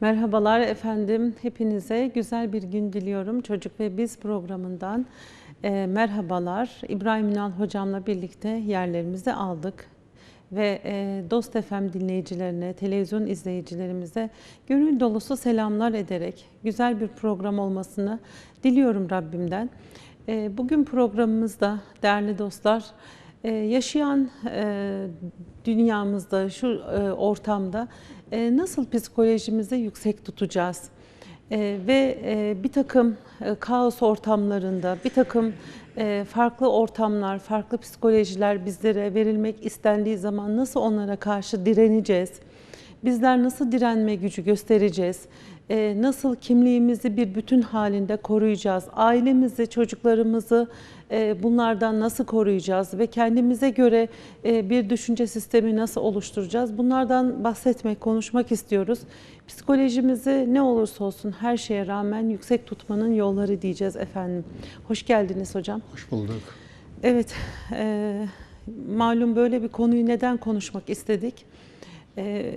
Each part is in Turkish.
Merhabalar efendim. Hepinize güzel bir gün diliyorum. Çocuk ve Biz programından e, merhabalar. İbrahim Ünal hocamla birlikte yerlerimizi aldık. Ve e, Dost FM dinleyicilerine, televizyon izleyicilerimize gönül dolusu selamlar ederek güzel bir program olmasını diliyorum Rabbimden. E, bugün programımızda değerli dostlar, ee, yaşayan e, dünyamızda, şu e, ortamda e, nasıl psikolojimizi yüksek tutacağız? Ve bir takım kaos ortamlarında, bir takım farklı ortamlar, farklı psikolojiler bizlere verilmek istendiği zaman nasıl onlara karşı direneceğiz? Bizler nasıl direnme gücü göstereceğiz? Nasıl kimliğimizi bir bütün halinde koruyacağız? Ailemizi, çocuklarımızı, e, bunlardan nasıl koruyacağız ve kendimize göre e, bir düşünce sistemi nasıl oluşturacağız? Bunlardan bahsetmek, konuşmak istiyoruz. Psikolojimizi ne olursa olsun her şeye rağmen yüksek tutmanın yolları diyeceğiz efendim. Hoş geldiniz hocam. Hoş bulduk. Evet, e, malum böyle bir konuyu neden konuşmak istedik? E,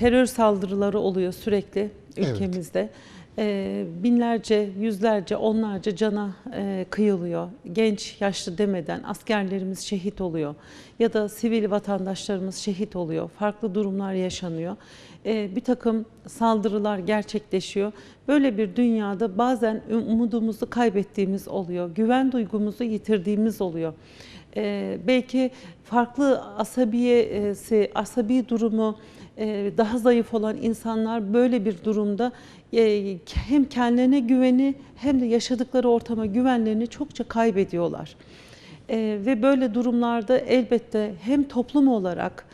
terör saldırıları oluyor sürekli ülkemizde. Evet. Ee, binlerce, yüzlerce, onlarca cana e, kıyılıyor. Genç, yaşlı demeden askerlerimiz şehit oluyor ya da sivil vatandaşlarımız şehit oluyor. Farklı durumlar yaşanıyor. Ee, bir takım saldırılar gerçekleşiyor. Böyle bir dünyada bazen umudumuzu kaybettiğimiz oluyor. Güven duygumuzu yitirdiğimiz oluyor. Ee, belki farklı asabiyesi, asabi durumu e, daha zayıf olan insanlar böyle bir durumda e, hem kendilerine güveni hem de yaşadıkları ortama güvenlerini çokça kaybediyorlar. E, ve böyle durumlarda elbette hem toplum olarak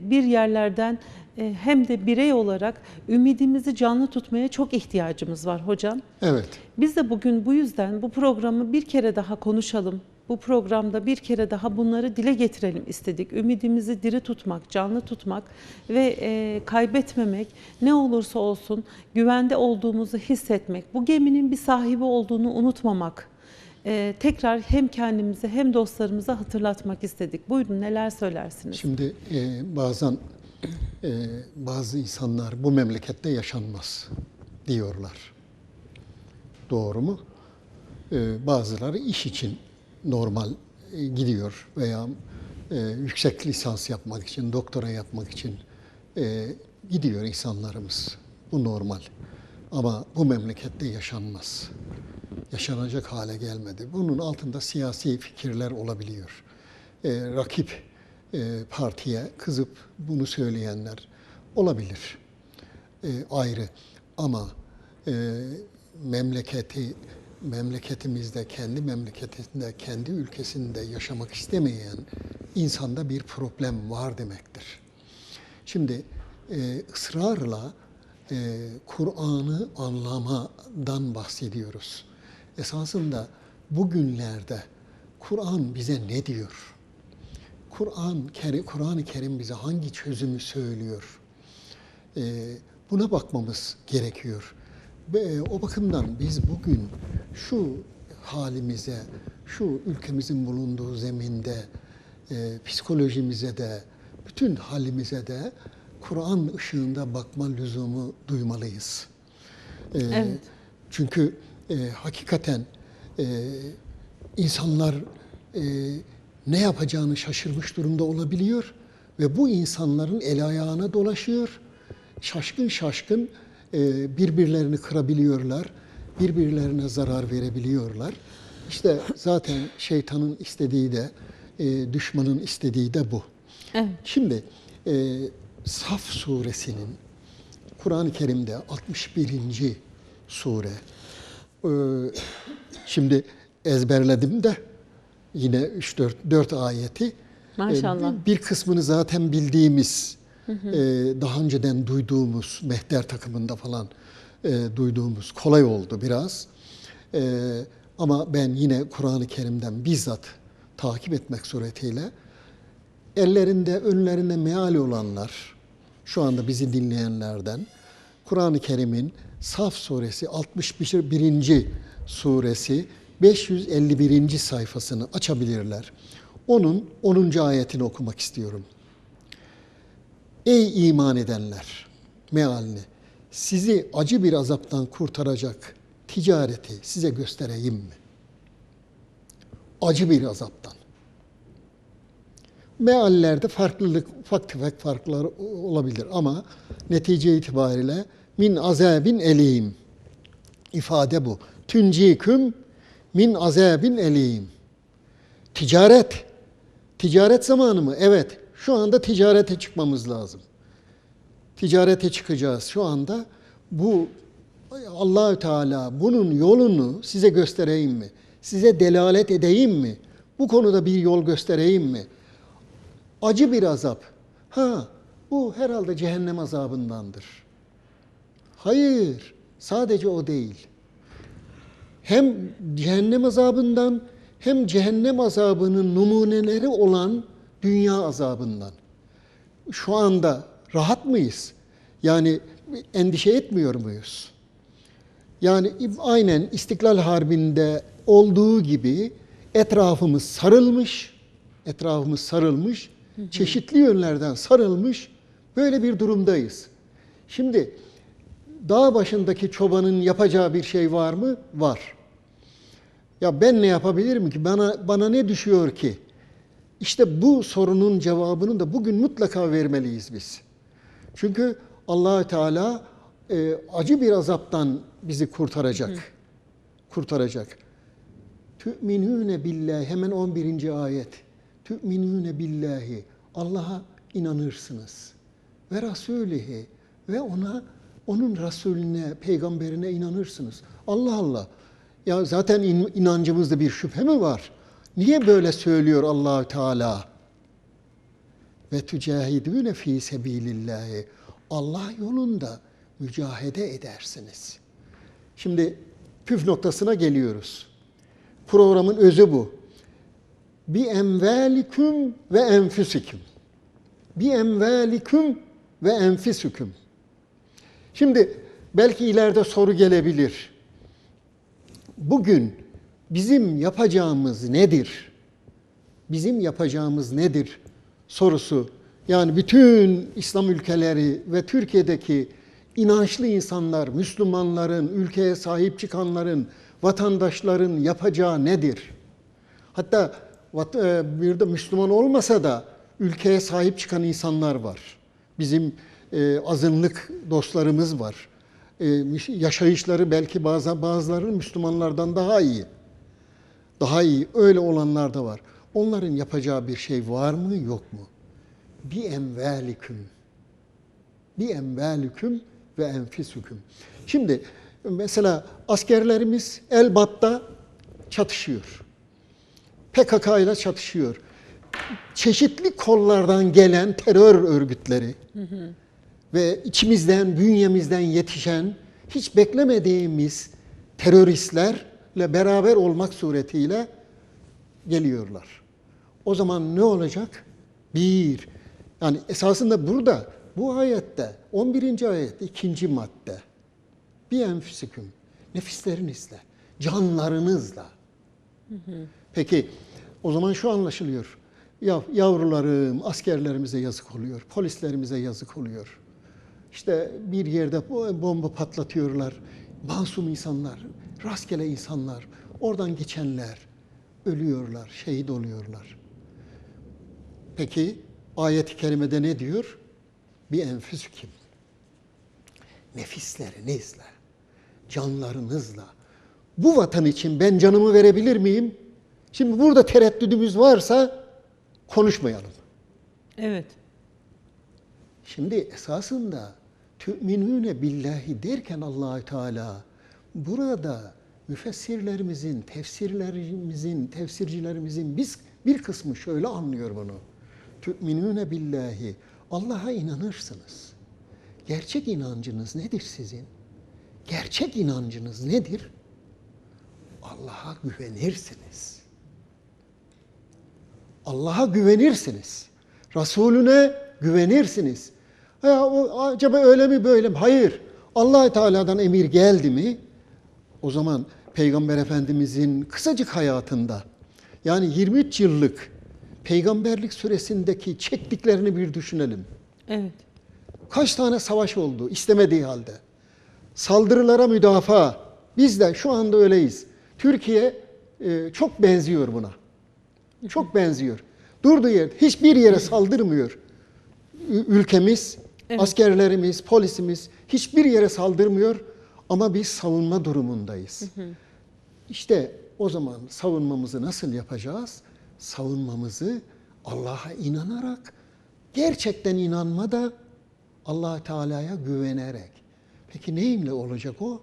bir yerlerden hem de birey olarak ümidimizi canlı tutmaya çok ihtiyacımız var hocam. Evet. Biz de bugün bu yüzden bu programı bir kere daha konuşalım bu programda bir kere daha bunları dile getirelim istedik. Ümidimizi diri tutmak, canlı tutmak ve e, kaybetmemek, ne olursa olsun güvende olduğumuzu hissetmek, bu geminin bir sahibi olduğunu unutmamak. E, tekrar hem kendimize hem dostlarımıza hatırlatmak istedik. Buyurun neler söylersiniz? Şimdi e, bazen e, bazı insanlar bu memlekette yaşanmaz diyorlar. Doğru mu? E, bazıları iş için normal e, gidiyor veya e, yüksek lisans yapmak için, doktora yapmak için e, gidiyor insanlarımız. Bu normal. Ama bu memlekette yaşanmaz. Yaşanacak hale gelmedi. Bunun altında siyasi fikirler olabiliyor. E, rakip e, partiye kızıp bunu söyleyenler olabilir. E, ayrı. Ama e, memleketi memleketimizde, kendi memleketinde, kendi ülkesinde yaşamak istemeyen insanda bir problem var demektir. Şimdi e, ısrarla e, Kur'an'ı anlamadan bahsediyoruz. Esasında bugünlerde Kur'an bize ne diyor? Kur'an, Kur'an-ı Kerim bize hangi çözümü söylüyor? E, buna bakmamız gerekiyor. Ve o bakımdan biz bugün şu halimize, şu ülkemizin bulunduğu zeminde, e, psikolojimize de, bütün halimize de Kur'an ışığında bakma lüzumu duymalıyız. E, evet. Çünkü e, hakikaten e, insanlar e, ne yapacağını şaşırmış durumda olabiliyor ve bu insanların el ayağına dolaşıyor. Şaşkın şaşkın e, birbirlerini kırabiliyorlar, birbirlerine zarar verebiliyorlar. İşte zaten şeytanın istediği de, e, düşmanın istediği de bu. Evet. Şimdi e, Saf suresinin Kur'an-ı Kerim'de 61. sure. Şimdi ezberledim de yine 3-4 4 ayeti. Maşallah. Bir kısmını zaten bildiğimiz Hı hı. E, daha önceden duyduğumuz mehter takımında falan e, duyduğumuz kolay oldu biraz. E, ama ben yine Kur'an-ı Kerim'den bizzat takip etmek suretiyle ellerinde önlerinde meali olanlar, şu anda bizi dinleyenlerden Kur'an-ı Kerim'in Saf suresi 61. suresi 551. sayfasını açabilirler. Onun 10. ayetini okumak istiyorum. Ey iman edenler! mealini. Sizi acı bir azaptan kurtaracak ticareti size göstereyim mi? Acı bir azaptan. Meallerde farklılık, ufak tefek farklar olabilir ama netice itibariyle min azabin elim ifade bu. Tünciküm min azabin elim. Ticaret. Ticaret zamanı mı? Evet. Şu anda ticarete çıkmamız lazım. Ticarete çıkacağız şu anda. Bu Allahü Teala bunun yolunu size göstereyim mi? Size delalet edeyim mi? Bu konuda bir yol göstereyim mi? Acı bir azap. Ha, bu herhalde cehennem azabındandır. Hayır, sadece o değil. Hem cehennem azabından hem cehennem azabının numuneleri olan dünya azabından. Şu anda rahat mıyız? Yani endişe etmiyor muyuz? Yani aynen İstiklal Harbi'nde olduğu gibi etrafımız sarılmış, etrafımız sarılmış, çeşitli yönlerden sarılmış böyle bir durumdayız. Şimdi dağ başındaki çobanın yapacağı bir şey var mı? Var. Ya ben ne yapabilirim ki? Bana bana ne düşüyor ki? İşte bu sorunun cevabını da bugün mutlaka vermeliyiz biz. Çünkü Allahü Teala e, acı bir azaptan bizi kurtaracak. Hı. Kurtaracak. Tü'minûne billahi hemen 11. ayet. Tü'minûne billahi Allah'a inanırsınız. Ve Resulihi ve ona onun Resulüne, peygamberine inanırsınız. Allah Allah. Ya zaten in, inancımızda bir şüphe mi var? Niye böyle söylüyor Allahü Teala? Ve tücahidûne fî sebîlillâhi. Allah yolunda mücahede edersiniz. Şimdi püf noktasına geliyoruz. Programın özü bu. Bi emvaliküm ve enfüsiküm. Bi emvaliküm ve enfüsüküm. Şimdi belki ileride soru gelebilir. Bugün bizim yapacağımız nedir? Bizim yapacağımız nedir sorusu. Yani bütün İslam ülkeleri ve Türkiye'deki inançlı insanlar, Müslümanların, ülkeye sahip çıkanların, vatandaşların yapacağı nedir? Hatta e, bir de Müslüman olmasa da ülkeye sahip çıkan insanlar var. Bizim e, azınlık dostlarımız var. E, yaşayışları belki bazı bazılarının Müslümanlardan daha iyi. Daha iyi öyle olanlar da var. Onların yapacağı bir şey var mı yok mu? Bi emvaliküm. Bi emvaliküm ve enfisüküm. Şimdi mesela askerlerimiz Elbat'ta çatışıyor. PKK ile çatışıyor. Çeşitli kollardan gelen terör örgütleri hı hı. ve içimizden, bünyemizden yetişen hiç beklemediğimiz teröristlerle beraber olmak suretiyle geliyorlar. O zaman ne olacak? Bir, yani esasında burada bu ayette 11. ayet ikinci madde bir enfüsiküm nefislerinizle, canlarınızla. Hı hı. Peki o zaman şu anlaşılıyor. Ya yavrularım, askerlerimize yazık oluyor, polislerimize yazık oluyor. İşte bir yerde bomba patlatıyorlar. Masum insanlar, rastgele insanlar, oradan geçenler ölüyorlar, şehit oluyorlar. Peki ayet-i kerimede ne diyor? Bir enfüsüküm. Nefislerinizle, canlarınızla. Bu vatan için ben canımı verebilir miyim? Şimdi burada tereddüdümüz varsa konuşmayalım. Evet. Şimdi esasında tü'minüne billahi derken Allahü Teala burada müfessirlerimizin, tefsirlerimizin, tefsircilerimizin biz bir kısmı şöyle anlıyor bunu. Tü'minüne billahi Allah'a inanırsınız. Gerçek inancınız nedir sizin? Gerçek inancınız nedir? Allah'a güvenirsiniz. Allah'a güvenirsiniz. Resulüne güvenirsiniz. Ya, acaba öyle mi böyle mi? Hayır. allah Teala'dan emir geldi mi? O zaman Peygamber Efendimizin kısacık hayatında yani 23 yıllık peygamberlik süresindeki çektiklerini bir düşünelim. Evet. Kaç tane savaş oldu istemediği halde. Saldırılara müdafaa. Biz de şu anda öyleyiz. Türkiye e, çok benziyor buna. Çok benziyor. Durduğu yer hiçbir yere saldırmıyor. Ülkemiz, askerlerimiz, polisimiz hiçbir yere saldırmıyor ama biz savunma durumundayız. İşte o zaman savunmamızı nasıl yapacağız? Savunmamızı Allah'a inanarak, gerçekten inanma da allah Teala'ya güvenerek. Peki neyimle olacak o?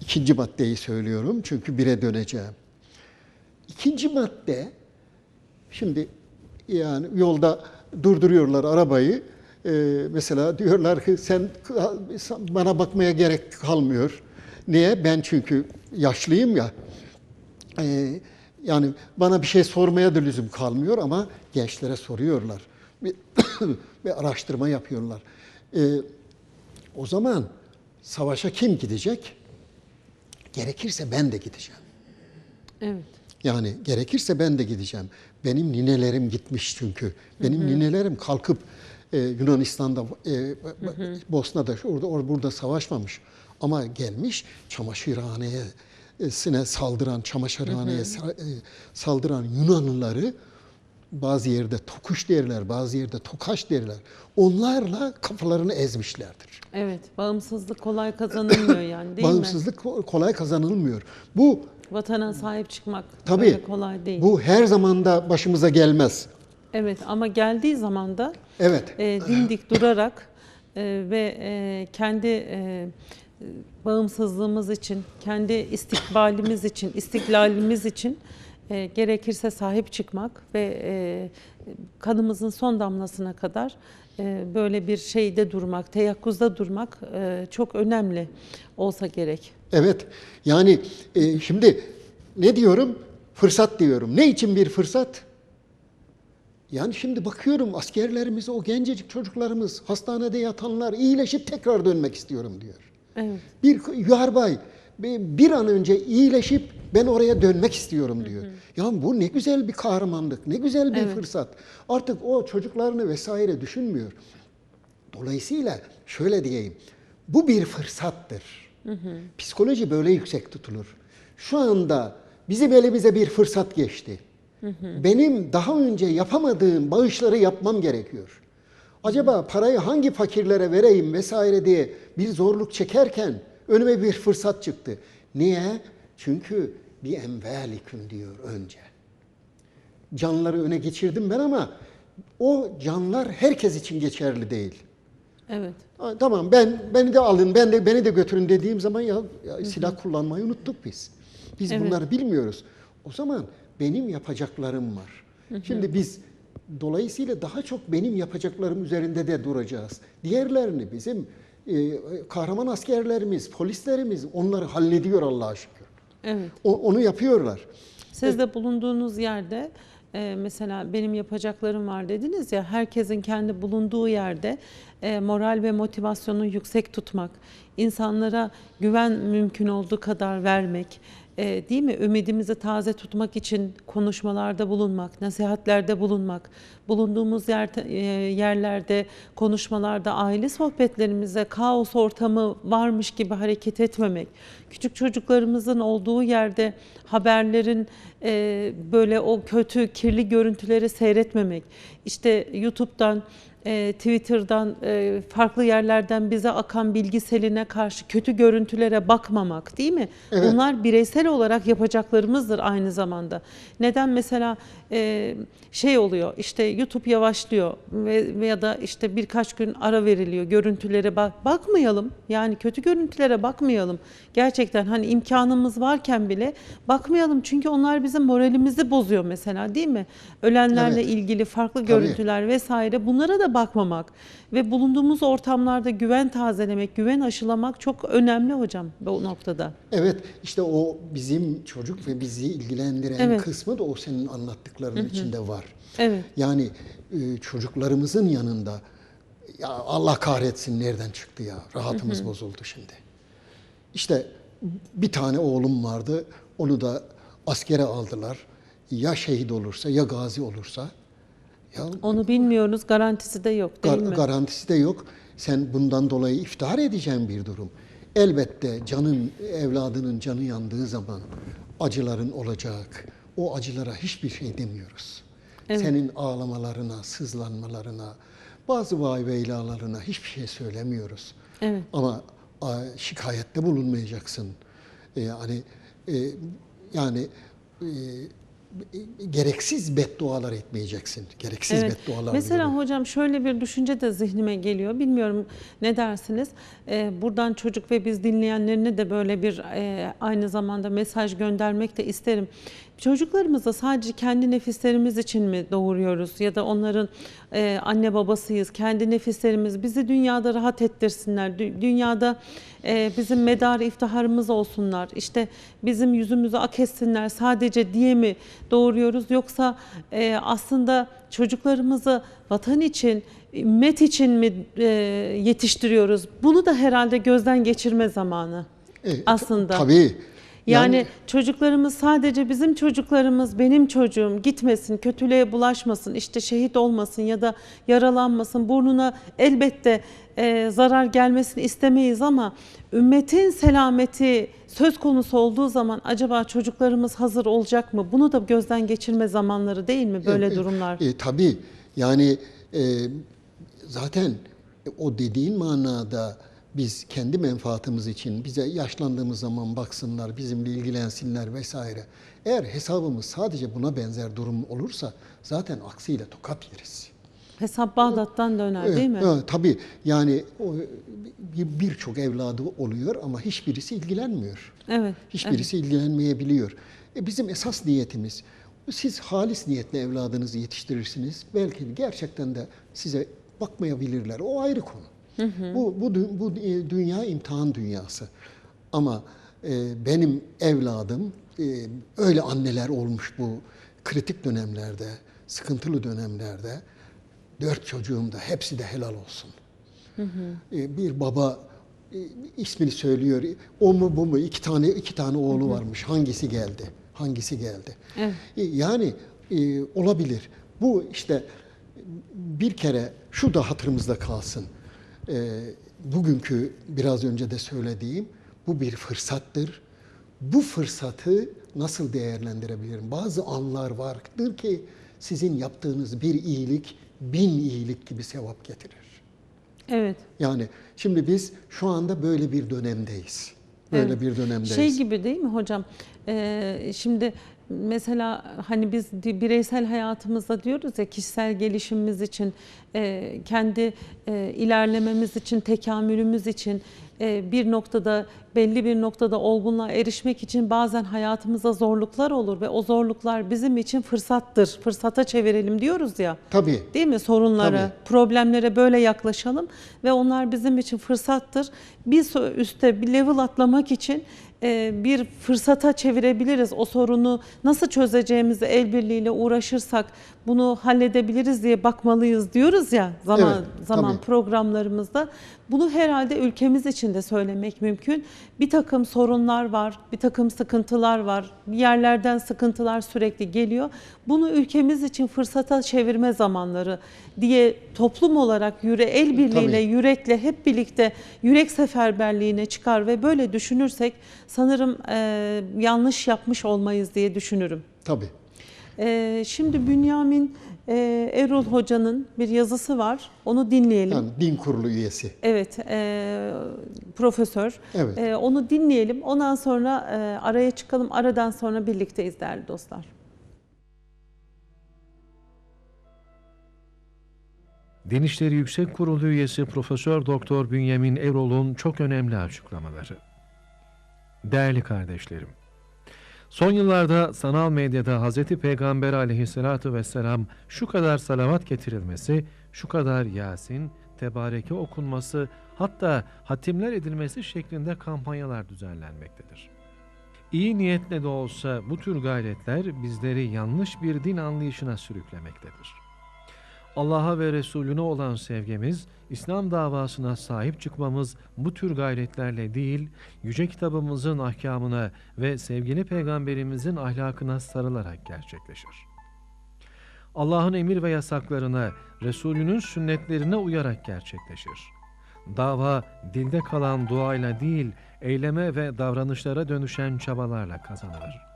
İkinci maddeyi söylüyorum çünkü bire döneceğim. İkinci madde, şimdi yani yolda durduruyorlar arabayı. Ee, mesela diyorlar ki sen bana bakmaya gerek kalmıyor. Niye? Ben çünkü yaşlıyım ya. Ee, yani bana bir şey sormaya da lüzum kalmıyor ama gençlere soruyorlar. Ve, araştırma yapıyorlar. Ee, o zaman savaşa kim gidecek? Gerekirse ben de gideceğim. Evet. Yani gerekirse ben de gideceğim. Benim ninelerim gitmiş çünkü. Benim ninelerim kalkıp e, Yunanistan'da, e, Bosna'da, orada, orada, burada savaşmamış. Ama gelmiş çamaşırhaneye sine saldıran, çamaşırhaneye sa- e, saldıran Yunanlıları bazı yerde tokuş derler, bazı yerde tokaş derler. Onlarla kafalarını ezmişlerdir. Evet. Bağımsızlık kolay kazanılmıyor yani değil mi? Bağımsızlık ko- kolay kazanılmıyor. Bu Vatana sahip çıkmak tabii kolay değil. bu her zaman da başımıza gelmez. Evet ama geldiği zaman da Evet. e, dimdik durarak e, ve e, kendi e, bağımsızlığımız için, kendi istikbalimiz için, istiklalimiz için e, gerekirse sahip çıkmak ve e, kanımızın son damlasına kadar e, böyle bir şeyde durmak, teyakkuzda durmak e, çok önemli olsa gerek. Evet. Yani e, şimdi ne diyorum? Fırsat diyorum. Ne için bir fırsat? Yani şimdi bakıyorum askerlerimize, o gencecik çocuklarımız, hastanede yatanlar iyileşip tekrar dönmek istiyorum diyor. Evet. Bir yarbay bir an önce iyileşip ben oraya dönmek istiyorum diyor. Ya bu ne güzel bir kahramanlık, ne güzel bir Evet. fırsat. Artık o çocuklarını vesaire düşünmüyor. Dolayısıyla şöyle diyeyim, bu bir fırsattır. Psikoloji böyle yüksek tutulur. Şu anda bizim elimize bir fırsat geçti. Benim daha önce yapamadığım bağışları yapmam gerekiyor. Acaba parayı hangi fakirlere vereyim vesaire diye bir zorluk çekerken önüme bir fırsat çıktı. Niye? Çünkü bir enveliküm diyor önce. Canları öne geçirdim ben ama o canlar herkes için geçerli değil. Evet. Tamam ben beni de alın, ben de beni de götürün dediğim zaman ya, ya silah kullanmayı unuttuk biz. Biz Evet. bunları bilmiyoruz. O zaman benim yapacaklarım var. Şimdi biz dolayısıyla daha çok benim yapacaklarım üzerinde de duracağız. Diğerlerini bizim kahraman askerlerimiz, polislerimiz onları hallediyor Allah'a şükür. Evet. O- onu yapıyorlar. Siz de bulunduğunuz yerde e, mesela benim yapacaklarım var dediniz ya herkesin kendi bulunduğu yerde e, moral ve motivasyonu yüksek tutmak, insanlara güven mümkün olduğu kadar vermek, e, değil mi? Ümidimizi taze tutmak için konuşmalarda bulunmak, nasihatlerde bulunmak, bulunduğumuz yer, e, yerlerde, konuşmalarda, aile sohbetlerimizde kaos ortamı varmış gibi hareket etmemek, küçük çocuklarımızın olduğu yerde haberlerin e, böyle o kötü, kirli görüntüleri seyretmemek, işte YouTube'dan e, Twitter'dan e, farklı yerlerden bize akan bilgi seline karşı kötü görüntülere bakmamak değil mi? Evet. Bunlar bireysel olarak yapacaklarımızdır aynı zamanda. Neden mesela e, şey oluyor işte YouTube yavaşlıyor ve veya da işte birkaç gün ara veriliyor görüntülere bak bakmayalım yani kötü görüntülere bakmayalım gerçekten hani imkanımız varken bile bakmayalım çünkü onlar bizim moralimizi bozuyor mesela değil mi ölenlerle Evet. ilgili farklı Tabii. görüntüler vesaire bunlara da bakmamak ve bulunduğumuz ortamlarda güven tazelemek güven aşılamak çok önemli hocam bu noktada. Evet işte o bizim çocuk ve bizi ilgilendiren Evet. kısmı da o senin anlattıklarının içinde var. Evet. Yani e, çocuklarımızın yanında ya Allah kahretsin nereden çıktı ya rahatımız bozuldu şimdi. İşte bir tane oğlum vardı onu da askere aldılar. Ya şehit olursa ya gazi olursa Ya Onu bilmiyoruz, garantisi de yok değil Gar- mi? garantisi de yok. Sen bundan dolayı iftihar edeceğin bir durum. Elbette canın, evladının canı yandığı zaman acıların olacak. O acılara hiçbir şey demiyoruz. Senin ağlamalarına, sızlanmalarına, bazı vay veylalarına hiçbir şey söylemiyoruz. Evet. Ama şikayette bulunmayacaksın. E, Yani e, yani e, gereksiz beddualar etmeyeceksin. Gereksiz Evet. beddualar. Mesela diyorum. hocam şöyle bir düşünce de zihnime geliyor. Bilmiyorum ne dersiniz? Ee, buradan çocuk ve biz dinleyenlerine de böyle bir e, aynı zamanda mesaj göndermek de isterim. Çocuklarımızı sadece kendi nefislerimiz için mi doğuruyoruz ya da onların e, anne babasıyız. Kendi nefislerimiz bizi dünyada rahat ettirsinler. Dü- dünyada e, bizim medar iftiharımız olsunlar. İşte bizim yüzümüzü ak etsinler sadece diye mi doğuruyoruz yoksa e, aslında çocuklarımızı vatan için, ümmet için mi e, yetiştiriyoruz? Bunu da herhalde gözden geçirme zamanı E, aslında. Tabii. Yani, çocuklarımız sadece bizim çocuklarımız, benim çocuğum gitmesin, kötülüğe bulaşmasın, işte şehit olmasın ya da yaralanmasın. Burnuna elbette e, zarar gelmesini istemeyiz ama ümmetin selameti söz konusu olduğu zaman acaba çocuklarımız hazır olacak mı? Bunu da gözden geçirme zamanları değil mi böyle E, durumlar? E, tabii yani e, zaten o dediğin manada biz kendi menfaatimiz için bize yaşlandığımız zaman baksınlar, bizimle ilgilensinler vesaire. Eğer hesabımız sadece buna benzer durum olursa zaten aksiyle tokat yeriz. Hesap Bağdat'tan döner değil mi? Evet, tabii yani birçok evladı oluyor ama hiçbirisi ilgilenmiyor. Evet. Hiçbirisi ilgilenmeyebiliyor. E bizim esas niyetimiz, siz halis niyetle evladınızı yetiştirirsiniz. Belki gerçekten de size bakmayabilirler. O ayrı konu. Bu, bu, bu e, dünya imtihan dünyası. Ama e, benim evladım, e, öyle anneler olmuş bu kritik dönemlerde, sıkıntılı dönemlerde. Dört çocuğum da hepsi de helal olsun. E, bir baba e, ismini söylüyor. O mu bu mu? İki tane iki tane oğlu varmış. Hangisi geldi? Hangisi geldi? Evet. E, Yani e, olabilir. Bu işte bir kere şu da hatırımızda kalsın. E, bugünkü biraz önce de söylediğim bu bir fırsattır. Bu fırsatı nasıl değerlendirebilirim? Bazı anlar vardır ki sizin yaptığınız bir iyilik bin iyilik gibi sevap getirir. Evet. Yani şimdi biz şu anda böyle bir dönemdeyiz. Böyle Evet. bir dönemdeyiz. Şey gibi değil mi hocam? Ee, şimdi mesela hani biz bireysel hayatımızda diyoruz ya kişisel gelişimimiz için, e, kendi e, ilerlememiz için, tekamülümüz için e, bir noktada belli bir noktada olgunluğa erişmek için bazen hayatımızda zorluklar olur ve o zorluklar bizim için fırsattır. Fırsata çevirelim diyoruz ya. Tabii. Değil mi? Sorunlara, Tabii. problemlere böyle yaklaşalım ve onlar bizim için fırsattır. Bir üste bir level atlamak için bir fırsata çevirebiliriz. O sorunu nasıl çözeceğimizi el birliğiyle uğraşırsak bunu halledebiliriz diye bakmalıyız diyoruz ya zaman Evet, zaman tabii. programlarımızda. Bunu herhalde ülkemiz için de söylemek mümkün. Bir takım sorunlar var, bir takım sıkıntılar var. Bir yerlerden sıkıntılar sürekli geliyor. Bunu ülkemiz için fırsata çevirme zamanları diye toplum olarak yüre el birliğiyle, Tabii. yürekle hep birlikte yürek seferberliğine çıkar ve böyle düşünürsek sanırım e, yanlış yapmış olmayız diye düşünürüm. Tabii. E, şimdi Bünyamin e, Erol Hoca'nın bir yazısı var. Onu dinleyelim. Yani din kurulu üyesi. Evet, e, profesör. Evet. E, onu dinleyelim. Ondan sonra e, araya çıkalım. Aradan sonra birlikteyiz değerli dostlar. Din İşleri Yüksek Kurulu üyesi Profesör Doktor Bünyamin Erol'un çok önemli açıklamaları. Değerli kardeşlerim, son yıllarda sanal medyada Hz. Peygamber aleyhissalatu vesselam şu kadar salavat getirilmesi, şu kadar Yasin, Tebareke okunması, hatta hatimler edilmesi şeklinde kampanyalar düzenlenmektedir. İyi niyetle de olsa bu tür gayretler bizleri yanlış bir din anlayışına sürüklemektedir. Allah'a ve Resulüne olan sevgimiz, İslam davasına sahip çıkmamız bu tür gayretlerle değil, Yüce Kitabımızın ahkamına ve sevgili Peygamberimizin ahlakına sarılarak gerçekleşir. Allah'ın emir ve yasaklarına, Resulünün sünnetlerine uyarak gerçekleşir. Dava dilde kalan duayla değil, eyleme ve davranışlara dönüşen çabalarla kazanılır.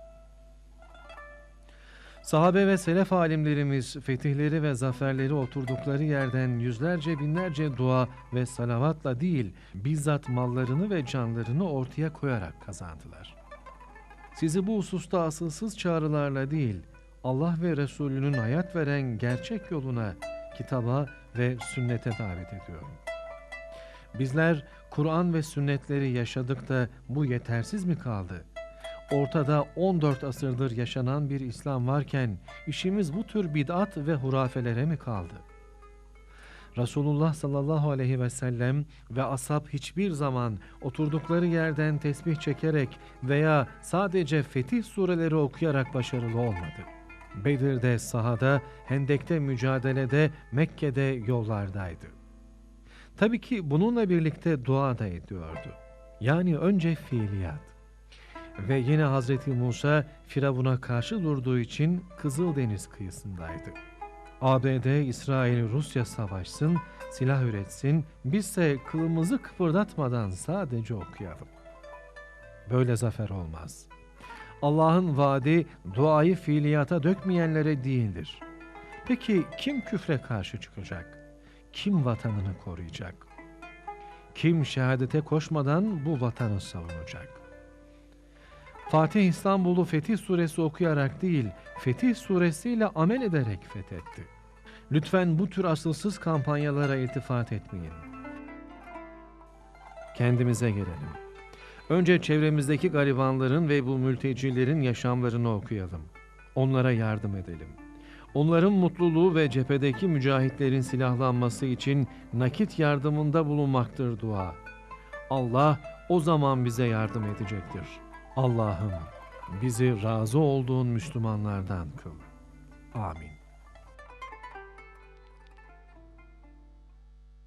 Sahabe ve selef alimlerimiz fetihleri ve zaferleri oturdukları yerden yüzlerce binlerce dua ve salavatla değil, bizzat mallarını ve canlarını ortaya koyarak kazandılar. Sizi bu hususta asılsız çağrılarla değil, Allah ve Resulünün hayat veren gerçek yoluna, kitaba ve sünnete davet ediyorum. Bizler Kur'an ve sünnetleri yaşadık da bu yetersiz mi kaldı? Ortada 14 asırdır yaşanan bir İslam varken işimiz bu tür bid'at ve hurafelere mi kaldı? Resulullah sallallahu aleyhi ve sellem ve ashab hiçbir zaman oturdukları yerden tesbih çekerek veya sadece fetih sureleri okuyarak başarılı olmadı. Bedir'de, sahada, Hendek'te mücadelede, Mekke'de yollardaydı. Tabii ki bununla birlikte dua da ediyordu. Yani önce fiiliyat. Ve yine Hazreti Musa Firavun'a karşı durduğu için Kızıldeniz kıyısındaydı. ABD, İsrail, Rusya savaşsın, silah üretsin, bizse kılımızı kıpırdatmadan sadece okuyalım. Böyle zafer olmaz. Allah'ın vaadi duayı fiiliyata dökmeyenlere değildir. Peki kim küfre karşı çıkacak? Kim vatanını koruyacak? Kim şehadete koşmadan bu vatanı savunacak? Fatih İstanbul'u Fetih Suresi okuyarak değil, Fetih Suresiyle amel ederek fethetti. Lütfen bu tür asılsız kampanyalara iltifat etmeyin. Kendimize gelelim. Önce çevremizdeki garibanların ve bu mültecilerin yaşamlarını okuyalım. Onlara yardım edelim. Onların mutluluğu ve cephedeki mücahitlerin silahlanması için nakit yardımında bulunmaktır dua. Allah o zaman bize yardım edecektir. Allah'ım bizi razı olduğun Müslümanlardan kıl. Amin.